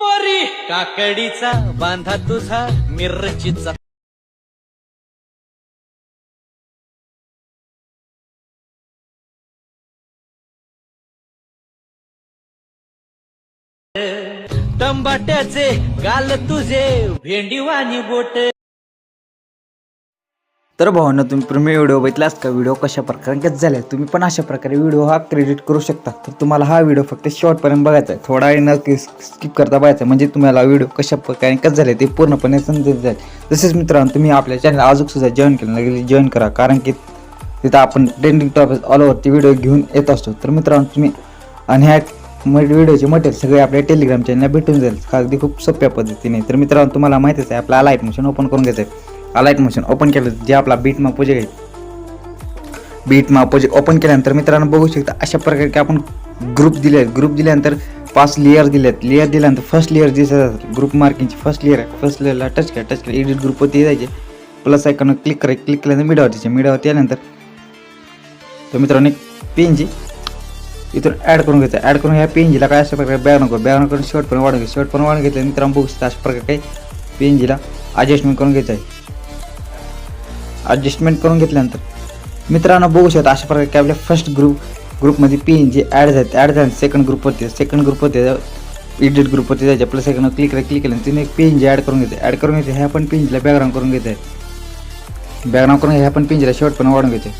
परी. काकडीचा बांधा तुझा मिरचीचा. टंबाट्याचे गाल तुझे भेंडीवाणी बोट. तर भावांनो तुम्ही प्रेमी व्हिडिओ बघितलास का? व्हिडिओ कशा प्रकारे कसं आहे तुम्ही पण अशा प्रकारे व्हिडिओ हा क्रेडिट करू शकता. तर तुम्हाला हा व्हिडिओ फक्त शॉर्टपर्यंत बघायचा आहे. थोडा वेळ न स्किप करता बघायचा आहे. म्हणजे तुम्हाला व्हिडिओ कशा प्रकारे कसं झाले ते पूर्णपणे समजत जाईल. तसेच मित्रांनो तुम्ही आपल्या चॅनल अजून सुद्धा जॉईन केलं लागेल जॉईन करा. कारण की तिथं आपण ट्रेंडिंग टॉपिक ऑल ओव्हरती व्हिडिओ घेऊन येत असतो. तर मित्रांनो तुम्ही आणि ह्या व्हिडिओचे मटेरियल सगळे आपल्या टेलिग्राम चॅनलला भेटून जाईल. अगदी खूप सोप्या पद्धतीने. तर मित्रांनो तुम्हाला माहितीच आहे आपला लाइट मशीन ओपन करून घ्यायचं आहे. लाइट मशीन ओपन केलं जे आपला beat map project beat project open केल्यानंतर मित्रांनो बघू शकता अशा प्रकारे आपण ग्रुप दिले. आहेत ग्रुप दिल्यानंतर पाच लेअर दिले आहेत लेअर दिल्यानंतर फर्स्ट लेअर दिसत ग्रुप मार्किंगची फर्स्ट लेअर आहे. फर्स्ट लेअरला टच करा टच करा. एडिट ग्रुपवरती जायचे. प्लस आयकॉन क्लिक करा. क्लिक केल्यानंतर मिडावरती यायचे मिडावरती आल्यानंतर तर मित्रांनो एक पेनची इथून ॲड करून घ्यायचं. ॲड करून ह्या पेनजीला काय अशा प्रकारे बॅग नको. बॅग करून शर्ट पण वाढून घ्या. शर्ट पण वाढून घेतलं मित्रांनो बघू शकता अशा प्रकारे काही पेनजीला ॲडजस्टमेंट करून घ्यायचं आहे. ॲडजस्टमेंट करून घेतल्यानंतर मित्रांनो बघू शकता अशा प्रकारे की आपल्या फर्स्ट ग्रुप ग्रुपमध्ये पेन जे ॲड झाले. ॲड झाले सेकंड ग्रुपवरती सेकंड ग्रुपवरती एडिट ग्रुपवरती जायचे. आपल्या सेकंड क्लिक क्लिक केलं तिने एक पेन जे ॲड करून घेते ॲड करून घेते ह्या पण पेनजीला बॅकग्राऊंड करून घेते बॅकग्राऊंड करून ह्या पण पेनजीला शेवट पण वाढून घेते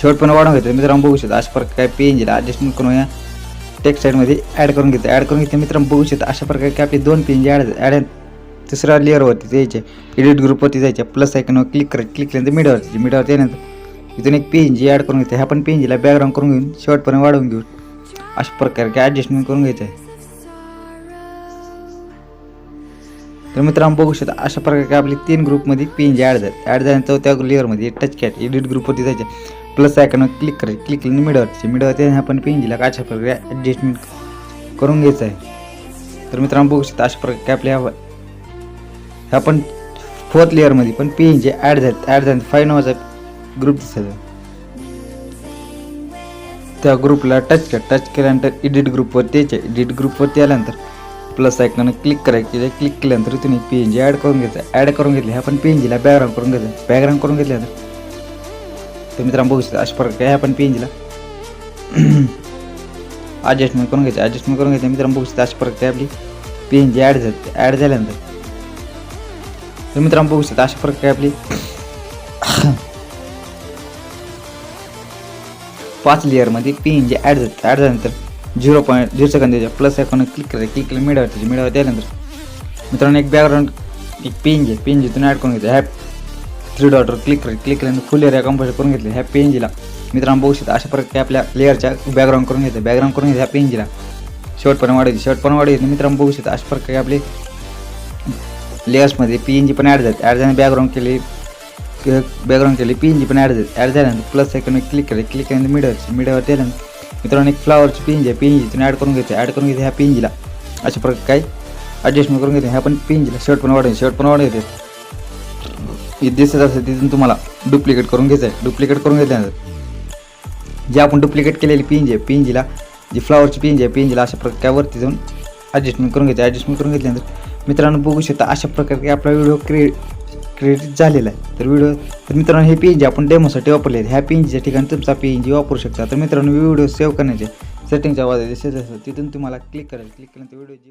शेवट पण वाढून घेते मित्रांनो बघू शकता अशा प्रकारे काय पेनजीला ॲडजस्टमेंट करून ह्या टेक्स्ट साईडमध्ये ॲड करून घेते ॲड करून घेते मित्रांनो बघू शकता अशा प्रकारे की आपले दोन पेन जे ॲड ॲड तिसऱ्या लेअरवरती जायचे. एडिट ग्रुपवरती जायचे. प्लस आयकॉनवर क्लिक करायचं क्लिक केल्यानंतर मिडावरती मिडावरती येण्यानंतर इथून एक पेन जी ॲड करून घेते. ह्या पण पेंजीला बॅकग्राऊंड करून घेऊन शेवटपर्यंत वाढवून घेऊन अशा प्रकारे काय ॲडजस्टमेंट करून घ्यायचं आहे तर मित्रांनो बघू शकता अशा प्रकारे आपले आपली तीन ग्रुपमध्ये पी एन जी ॲड झाले. ॲड झाल्यानंतर त्या लेअरमध्ये टच कॅट एडिट ग्रुपवरती जायचे. प्लस आयकॉनवर क्लिक करायचं क्लिक केल्यानंतर मिडवरती मिडवरती ह्या पण पेनजीला अशा प्रकारे ॲडजस्टमेंट करून घ्यायचं आहे तर मित्रांनो बघू शकता अशा प्रकारे आपल्या ह्या पण फोर्थ लेअरमध्ये पण पेन जे ॲड झाले ॲड झाले फाईव्ह नावाचा ग्रुप दिसत त्या ग्रुपला टच कर टच केल्यानंतर एडिट ग्रुपवरती यायचे एडिट ग्रुपवरती आल्यानंतर प्लस ऐकणं क्लिक करायचे क्लिक केल्यानंतर तुम्ही पी एन जी ॲड करून घ्यायचं ॲड करून घेतले ह्या पण पी एन जीला बॅकग्राऊंड करून घ्यायचं बॅकग्राऊंड करून घेतल्यानंतर तर मित्रांनो बघू शकता अशा प्रकारे ह्या पण पी एन जीला ॲडजस्टमेंट करून घ्यायचं ॲडजस्टमेंट करून घ्यायचं. मित्रांनो बघू शकता अशा प्रकारे आपली पी एन जी ॲड झाली ॲड झाल्यानंतर तर मित्रांनो बघू शकता अशा प्रकारे आपली पाच लेअरमध्ये पिन जे ॲड झाले ॲड झाल्यानंतर zero point zero second plus icon click करायचं क्लिक केलं मिळावं त्याची मिळावं त्यानंतर मित्रांनो एक बॅकग्राऊंड एक पेन जे पेन जिथून ॲड करून घ्यायचं ह्या थ्री डॉटर क्लिक करायचं क्लिक केल्यानंतर फुल एरिया कंपोज करून घेतलं ह्या पेनजीला मित्रांनो बघू शकता अशा प्रकारे आपल्या लेअरच्या बॅकग्राऊंड करून घ्यायचं बॅकग्राऊंड करून घ्यायचं ह्या पेनजीला पण वाढायची शेवटपर्यंत वाढायची मित्रांनो बघू शकता अशा प्रकारे आपले लेअर्समध्ये पी एन जी पण ॲड झाले ॲड झाल्याने बॅकग्राऊंड केली बॅकग्राऊंड केली पी एन जी पण ॲड झाली ॲड झाल्यानंतर प्लस सेकंड क्लिक केले क्लिक केल्यानंतर मिडवरची मिडवर त्यानंतर मित्रांनो एक फ्लावरची P N G P N G तुम्ही ॲड करून घेते ॲड करून घेते ह्या पी एन जीला अशा प्रकारे काही ॲडजस्टमेंट करून घेते ह्या पण पी एन जीला शर्ट पण वाढवते शर्ट पण वाढवते हे दिसत असेल तिथून तुम्हाला डुप्लिकेट करून घ्यायचं आहे डुप्लिकेट करून घेतल्यानंतर जे आपण डुप्लिकेट केलेली P N G P N जीला G फ्लावरची P N G P N जीला अशा प्रकारे वरती जाऊन ॲडजस्टमेंट करून घेते ॲडजस्टमेंट करून घेतल्यानंतर मित्रांनो बघू शकता अशा प्रकारे आपला व्हिडिओ क्रिएट क्रिएट झालेला आहे. तर व्हिडिओ तर मित्रांनो हे पी एन जी आपण डेमोसाठी वापरले आहेत. ह्या जीच्या ठिकाणी तुमचा पी एन जी वापरू शकता. तर मित्रांनो व्हिडिओ सेव्ह करण्याचे सेटिंगच्या आवाज तिथून तुम्हाला क्लिक करायचं. क्लिक केल्यानंतर व्हिडिओ जी